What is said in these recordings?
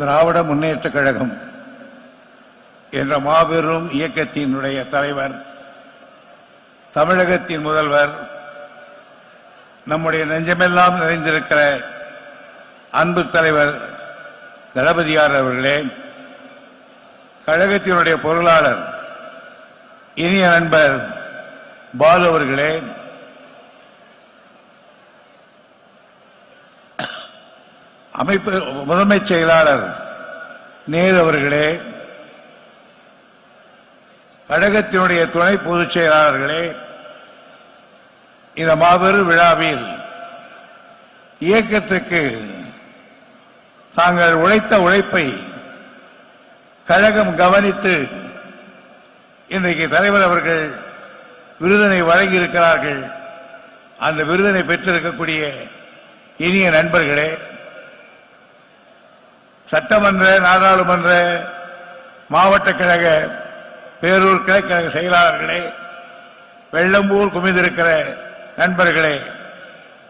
திராவிட முன்னேற்ற கழகம் என்ற மாபெரும் இயக்கத்தினுடைய தலைவர் தமிழகத்தின் முதல்வர் நம்முடைய நெஞ்சமெல்லாம் நிறைந்திருக்கிற அன்பு தலைவர் தளபதியார் அவர்களே கழகத்தினுடைய பொருளாளர் இனிய நண்பர் பாலு அவர்களே அமைப்பு முதன்மைச் செயலாளர் நேரு அவர்களே கழகத்தினுடைய துணை பொதுச் செயலாளர்களே இந்த மாபெரும் விழாவில் இயக்கத்துக்கு தாங்கள் உழைத்த உழைப்பை கழகம் கவனித்து இன்றைக்கு தலைவர் அவர்கள் விருதினை வழங்கியிருக்கிறார்கள். அந்த விருதனை பெற்றிருக்கக்கூடிய இனிய நண்பர்களே சட்டமன்ற நாடாளுமன்ற மாவட்ட கழக பேரூர் கிளைக்கழக செயலாளர்களே வெள்ளம்பூர் குமிந்திருக்கிற நண்பர்களே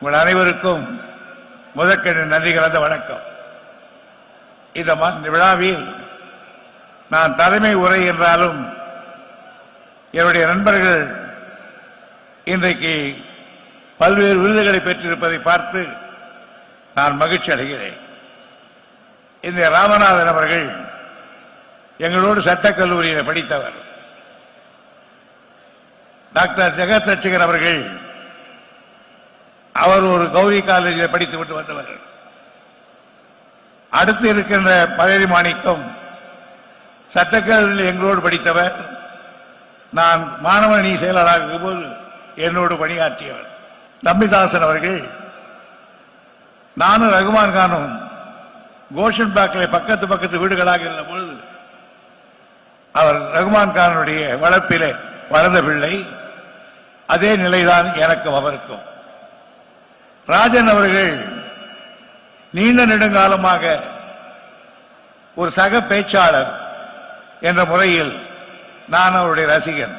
உங்கள் அனைவருக்கும் முதற்கண் நன்றி கலந்த வணக்கம். இந்த இந்த விழாவில் நான் தலைமை உரை என்றாலும் என்னுடைய நண்பர்கள் இன்றைக்கு பல்வேறு விருதுகளை பெற்றிருப்பதை பார்த்து நான் மகிழ்ச்சி அடைகிறேன் இந்த ராமநாதன் அவர்கள் எங்களோடு சட்டக்கல்லூரியில் படித்தவர். டாக்டர் ஜெகத் ரட்சகர் அவர்கள் அவர் ஒரு கௌரி காலேஜில் படித்து விட்டு வந்தவர். அடுத்து இருக்கின்ற பதவி மாணிக்கம் சட்டக்கல்லூரியில் எங்களோடு படித்தவர். நான் மாணவனி செயலாளராக இருக்கும்போது என்னோடு பணியாற்றியவர். தம்பிதாசன் அவர்கள் நானும் ரகுமான் கானும் கோஷன் பேக்ல பக்கத்து பக்கத்து வீடுகளாக இருந்த பொழுது அவர் ரகுமான் கானுடைய வளர்ப்பிலே வளர்ந்த பிள்ளை அதே நிலைதான் எனக்கும் அவருக்கும். ராஜன் அவர்கள் நீண்ட நெடுங்காலமாக ஒரு சக பேச்சாளர் என்ற முறையில் நான் அவருடைய ரசிகன்.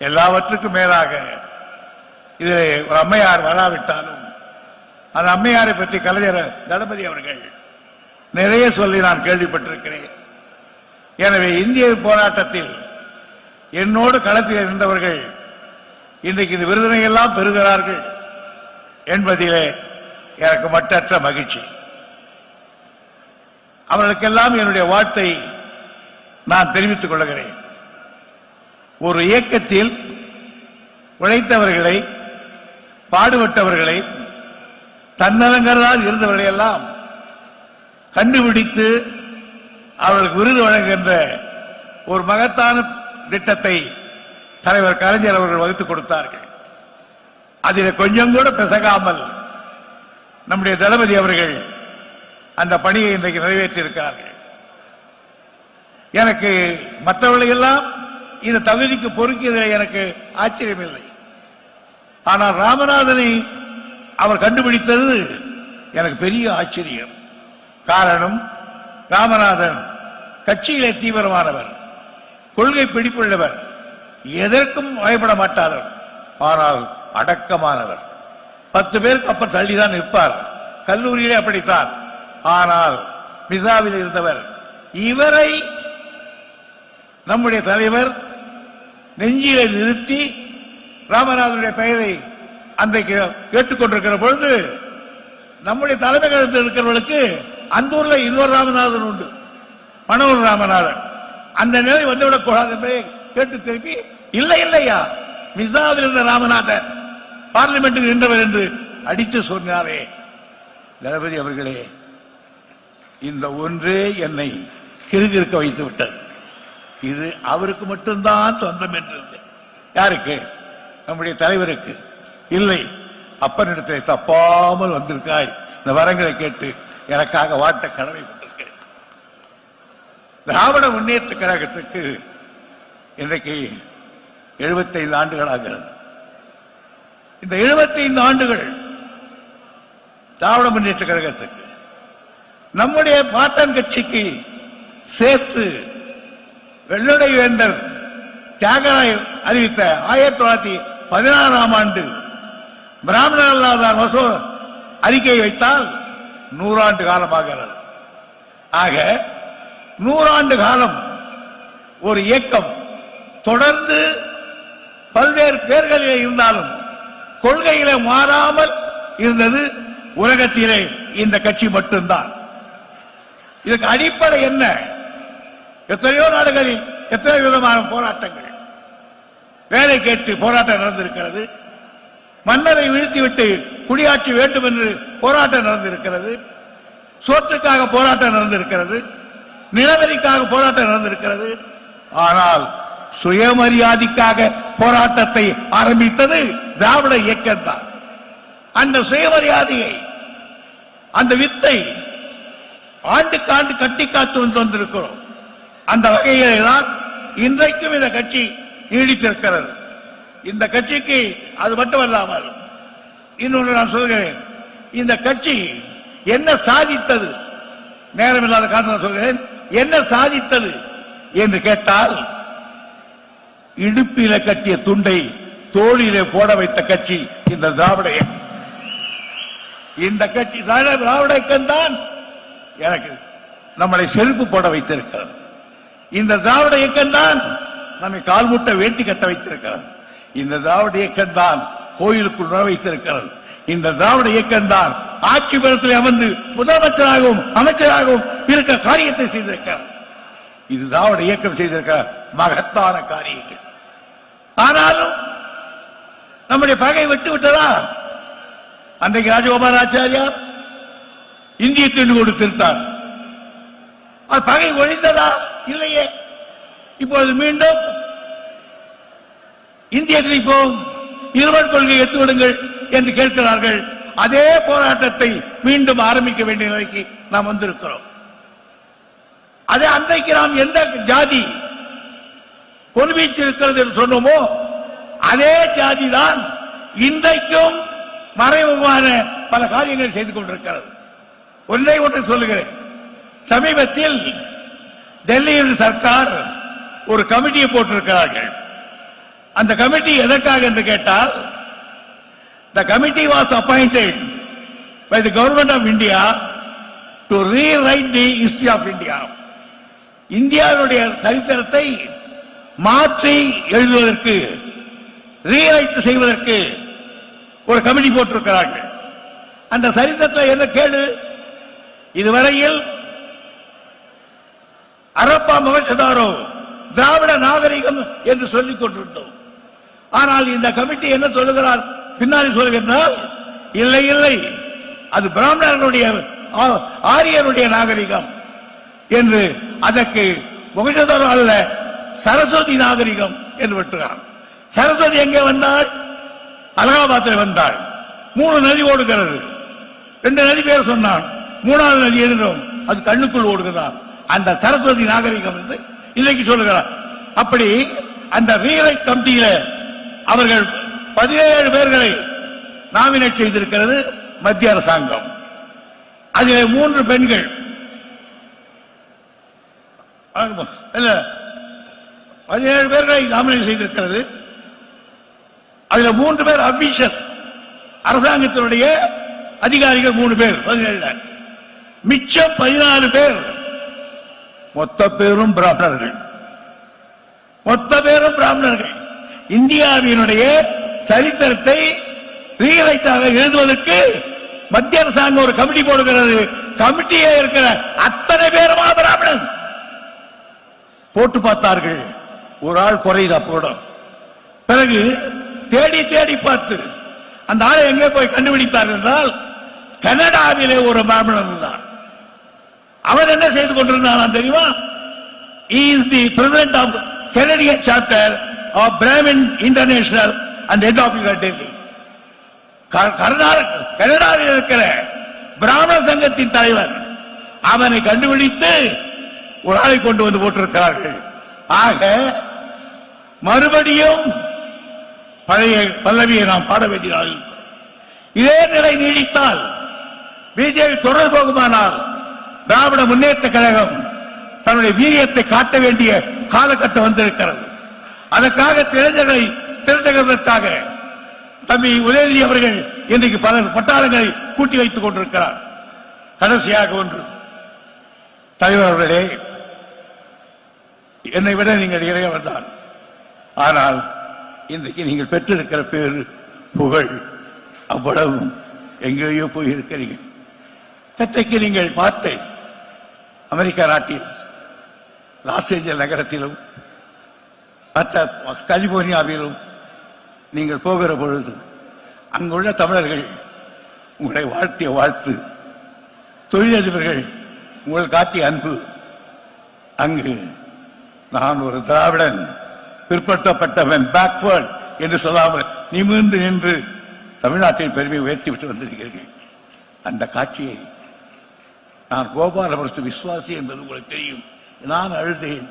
எல்லாவற்றுக்கும் மேலாக இதில் ஒரு அம்மையார் வராவிட்டாலும் அந்த அம்மையாரை பற்றி கலைஞர் தளபதி அவர்கள் நிறைய சொல்லி நான் கேள்விப்பட்டிருக்கிறேன். எனவே இந்திய போராட்டத்தில் என்னோடு களத்தில் இருந்தவர்கள் இன்றைக்கு இந்த விருதினை எல்லாம் பெறுகிறார்கள் என்பதிலே எனக்கு மட்டற்ற மகிழ்ச்சி. அவர்களுக்கெல்லாம் என்னுடைய வாழ்த்தை நான் தெரிவித்துக் கொள்கிறேன். ஒரு இயக்கத்தில் உழைத்தவர்களை பாடுபட்டவர்களை தன்னலங்கரால் இருந்தவர்களையெல்லாம் கண்டுபிடித்து அவர்களுக்கு விருது வழங்குகின்ற ஒரு மகத்தான திட்டத்தை தலைவர் கலைஞர் அவர்கள் வகுத்துக் கொடுத்தார்கள். அதில் கொஞ்சம் கூட பிசகாமல் நம்முடைய தளபதி அவர்கள் அந்த பணியை இன்றைக்கு நிறைவேற்றியிருக்கிறார்கள். எனக்கு மற்றவர்களையெல்லாம் இந்த தகுதிக்கு பொறுக்கியதில் எனக்கு ஆச்சரியம் இல்லை ஆனால் ராமநாதனை அவர் கண்டுபிடித்தது எனக்கு பெரிய ஆச்சரியம். காரணம் ராமநாதன். கட்சியிலே தீவிரமானவர். கொள்கை பிடிப்புள்ளவர். எதற்கும் பயப்பட மாட்டார்கள். ஆனால் அடக்கமானவர். பத்து பேருக்கு அப்ப தள்ளிதான் நிற்பார். கல்லூரியிலே அப்படித்தான். ஆனால் மிசாவில் இருந்தவர். இவரை நம்முடைய தலைவர் நெஞ்சிலே நிறுத்தி ராமநாதனுடைய பெயரை அன்றைக்கு கேட்டுக்கொண்டிருக்கிற பொழுது நம்முடைய தலைமையகத்தில் இருக்கிறவர்களுக்கு அந்த ஊர்ல இன்னொரு ராமநாதன் உண்டு. மனோர் ராமநாதன். அந்த நிலை வந்துவிடக் கூடாது என்பதை கேட்டு திருப்பி இல்லை இல்லையா? மிசாவில் இருந்த ராமநாதன் பார்லிமெண்டில் நின்றவர் என்று அடித்து சொன்னாரே. தளபதி அவர்களே இந்த ஒன்றே என்னை கிறுகிறுக்க வைத்து விட்டது. இது அவருக்கு மட்டும்தான் சொந்தம் என்று யாருக்கு? நம்முடைய தலைவருக்கு. இல்லை அப்பனிடத்தை தப்பாமல் வந்திருக்காய். இந்த வரங்களை கேட்டு எனக்காக வாட்ட கடமைப்பட்டிருக்கிறேன் திராவிட முன்னேற்ற கழகத்துக்கு இன்றைக்கு 75 ஆண்டுகள் ஆகிறது இந்த 75 ஆண்டுகள் திராவிட முன்னேற்ற கழகத்துக்கு நம்முடைய பாட்டன் கட்சிக்கு சேர்த்து வெள்ளடை வேந்தர் தியாகராய் அறிவித்த ஆயிரத்தி தொள்ளாயிரத்தி பதினாறாம் ஆண்டு பிராமணர் மசோ அறிக்கையை வைத்தால் நூறாண்டு காலமாகிறது ஆக நூறாண்டு காலம் ஒரு இயக்கம். தொடர்ந்து பல்வேறு பேர்களிலே இருந்தாலும் கொள்கைகளை மாறாமல் இருந்தது உலகத்திலே இந்த கட்சி மட்டும்தான். இதுக்கு அடிப்படை என்ன? எத்தனையோ நாடுகளில் எத்தனை விதமான போராட்டங்கள். வேலை கேட்டு போராட்டம் நடந்திருக்கிறது. மன்னரை வீழ்த்திவிட்டு குடியாட்சி வேண்டும் என்று போராட்டம் நடந்திருக்கிறது. சோற்றுக்காக போராட்டம் நடந்திருக்கிறது. நிலவரிக்காக போராட்டம் நடந்திருக்கிறது. ஆனால் சுயமரியாதைக்காக போராட்டத்தை ஆரம்பித்தது திராவிட இயக்கம் தான். அந்த சுயமரியாதையை அந்த வித்தை ஆண்டுக்கு ஆண்டு கட்டி காத்து வந்து வந்திருக்கிறோம். அந்த வகையிலே தான் இன்றைக்கும் இந்த கட்சி நீடித்திருக்கிறது. இந்த கட்சிக்கு அது மட்டுமல்லாமல் இன்னொன்று நான் சொல்கிறேன். இந்த கட்சி என்ன சாதித்தது? நேரமில்லாத காரணம் சொல்கிறேன். என்ன சாதித்தது என்று கேட்டால் இடுப்பில கட்டிய துண்டை தோழிலே போட வைத்த கட்சி இந்த திராவிட இந்த கட்சி திராவிட இயக்கம் தான் எனக்கு நம்மளை செருப்பு போட வைத்திருக்கிறது. இந்த திராவிட இயக்கம் தான் நம்மை கால்முட்டை வேட்டி கட்ட வைத்திருக்கிறது. இந்த திராவிட இயக்கம் தான் கோயிலுக்குள் நுழ வைத்திருக்கிறது. இந்த திராவிட இயக்கம் தான் ஆட்சி பலத்தில் அமர்ந்து முதலமைச்சராகவும் அமைச்சராகவும் இருக்க காரியத்தை செய்திருக்கிறார். இது திராவிட இயக்கம் செய்திருக்கிற மகத்தான காரியங்கள். ஆனாலும் நம்முடைய பகை விட்டு விட்டதா? அன்றைக்கு ராஜகோபாலாச்சாரியார் இந்திய திருக்கோடு திருத்தார். அது பகை ஒழிந்ததா? இல்லையே. இப்பொழுது மீண்டும் இந்திய திணிப்போம் இருவர் கொள்கை எடுத்துவிடுங்கள் என்று கேட்கிறார்கள். அதே போராட்டத்தை மீண்டும் ஆரம்பிக்க வேண்டிய நிலைக்கு நாம் வந்திருக்கிறோம். அது அன்றைக்கு நாம் எந்த ஜாதி பொன்வீச்சு இருக்கிறது என்று சொன்னோமோ அதே ஜாதி தான் இன்றைக்கும் மறைமுகமான பல காரியங்களை செய்து கொண்டிருக்கிறது. ஒன்றை ஒன்று சொல்லுகிறேன். சமீபத்தில் டெல்லியில் சர்க்கார் ஒரு கமிட்டியை போட்டிருக்கிறார்கள். அந்த கமிட்டி எதற்காக என்று கேட்டால் the committee was appointed by the government of India to rewrite the history of India இந்தியாவுடைய சரித்திரத்தை மாற்றி எழுதுவதற்கு ரீரைட் செய்வதற்கு ஒரு கமிட்டி போட்டிருக்கிறார்கள். அந்த சரித்திரத்தில் என்ன கேடு? இதுவரையில் அரப்பா மகசதாரோ திராவிட நாகரிகம் என்று சொல்லிக் கொண்டிருந்தோம். ஆனால் இந்த கமிட்டி என்ன சொல்லுகிறார்? பின்னாடி சொல்லுகின்றால் இல்லை இல்லை. அது பிராமணர்களுடைய ஆரியனுடைய ஆரியருடைய நாகரிகம். என்று அதற்கு முகசதாரோ அல்ல சரஸ்வதி நாகரிகம் என்று விட்டுகிறார். சரஸ்வதி எங்கே வந்தாள்? அலகாபாத்தில் வந்தாள். மூணு நதி ஓடுகிறது. ரெண்டு நதி பேர் சொன்னான். மூணாவது நதி எதிரும் அது கண்ணுக்குள் ஓடுகிறார் அந்த சரஸ்வதி நாகரிகம் என்று இன்னைக்கு சொல்லுகிறார். அப்படி அந்த ரீரை கமிட்டியில அவர்கள் பதினேழு பேர்களை நாமினேட் செய்திருக்கிறது மத்திய அரசாங்கம். அதிலே மூன்று பெண்கள். இல்ல பதினேழு பேர்களை நாமினேட் செய்திருக்கிறது. அதுல மூன்று பேர் அபிஷஸ் அரசாங்கத்தினுடைய அதிகாரிகள் மூணு பேர் பதினேழுல. மிச்சம் பதினாலு பேர் மொத்த பேரும் பிராமணர்கள். மொத்த பேரும் பிராமணர்கள். இந்தியாவினுடைய சரித்திரத்தை ரீரைட்டாக எழுதுவதற்கு மத்திய அரசாங்கம் ஒரு கமிட்டி போடுகிறது. கமிட்டியே இருக்கிற அத்தனை பேருமா பிராமணன் போட்டு பார்த்தார்கள். ஒரு ஆள் குறையுது அப்போட. பிறகு தேடி தேடி பார்த்து அந்த ஆளை எங்கே போய் கண்டுபிடித்தார் என்றால் கனடாவிலே ஒரு பிராமணன் இருந்தார் அவர் என்ன செய்து கொண்டிருந்தான் தெரியுமா? Is the president of Canadian chapter of Brahmin international and head office Delhi Karnataka கனடாவில் இருக்கிற பிராமண சங்கத்தின் தலைவர் அவனை கண்டுபிடித்து ஒரு ஆளை கொண்டு வந்து போட்டிருக்கிறார்கள். ஆக மறுபடியும் பழைய பல்லவியை நாம் பாட வேண்டியதாக இதே. நிலை நீடித்தால் பிஜேபி தொடர் போகுமானால் திராவிட முன்னேற்ற கழகம் தன்னுடைய வீரியத்தை காட்ட வேண்டிய காலகட்டம் வந்திருக்கிறது. அதற்காக இளைஞர்களை திரட்டுவதற்காக தம்பி உதயநிதி அவர்கள் இன்றைக்கு பல பட்டாளங்களை கூட்டி வைத்துக் கொண்டிருக்கிறார். கடைசியாக ஒன்று. தலைவர் அவர்களே என்னை விட நீங்கள் இறையவர் தான் ஆனால் இன்றைக்கு நீங்கள் பெற்றிருக்கிற பேரு புகழ் அவ்வளவு எங்கேயோ போயிருக்கிறீர்கள் நேற்றைக்கு நீங்கள் பார்த்து அமெரிக்கா நாட்டில் லாஸ் ஏஞ்சல் நகரத்திலும் மற்ற கலிபோர்னியாவிலும் நீங்கள் போகிற பொழுது அங்குள்ள தமிழர்கள் உங்களை வாழ்த்திய வாழ்த்து தொழிலதிபர்கள் உங்கள் காட்டிய அன்பு. அங்கு நான் ஒரு திராவிடன் பிற்படுத்தப்பட்டவன் பேக்வேர்ட் என்று சொல்லாமல் நிமிர்ந்து நின்று தமிழ்நாட்டின் பெருமையை உயர்த்தி விட்டு வந்திருக்கிறீர்கள் அந்த காட்சியை நான் கோபாலபுரத்து விசுவாசி என்பது உங்களுக்கு தெரியும். நான் அழுதேன்.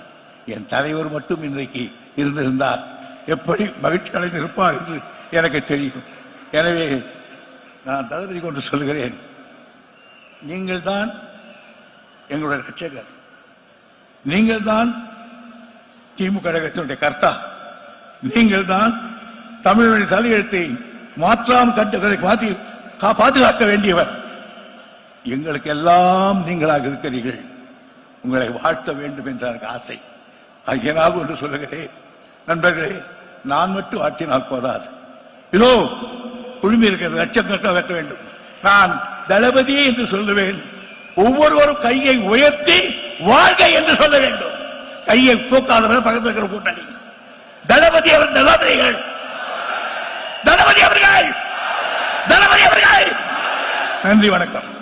என் தலைவர் மட்டும் இன்றைக்கு இருந்திருந்தார். எப்படி மகிழ்ச்சி அடைந்து இருப்பார் என்று எனக்கு தெரியும். எனவே நான் தளபதி கொண்டு சொல்கிறேன். நீங்கள் தான் எங்களுடைய ரட்சகர். நீங்கள் தான் திமுக கழகத்தினுடைய கர்த்தா. நீங்கள் தான் தமிழனுடைய தலையெழுத்தை மாற்றாம் கட்டுகளை மாற்றி கா- பாதுகாக்க வேண்டியவர். எங்களுக்கு எல்லாம் நீங்களாக இருக்கிறீர்கள். உங்களை வாழ்த்த வேண்டும் என்ற எனக்கு ஆசை. ஆகியனாக ஒன்று சொல்லுகிறேன் நண்பர்களே நான் மட்டும் ஆற்றினால் போதாது. இதோ குழுமி இருக்கிறது லட்சக்கணக்காக வெட்ட வேண்டும். நான் தளபதியே என்று சொல்லுவேன். ஒவ்வொருவரும் கையை உயர்த்தி வாழ்க என்று சொல்ல வேண்டும். கையை தூக்காதவர் பக்கத்தில் இருக்கிற கூட்டணி. தளபதி அவர் தளபதிகள். தளபதி அவர்கள். தளபதி அவர்கள். நன்றி வணக்கம்.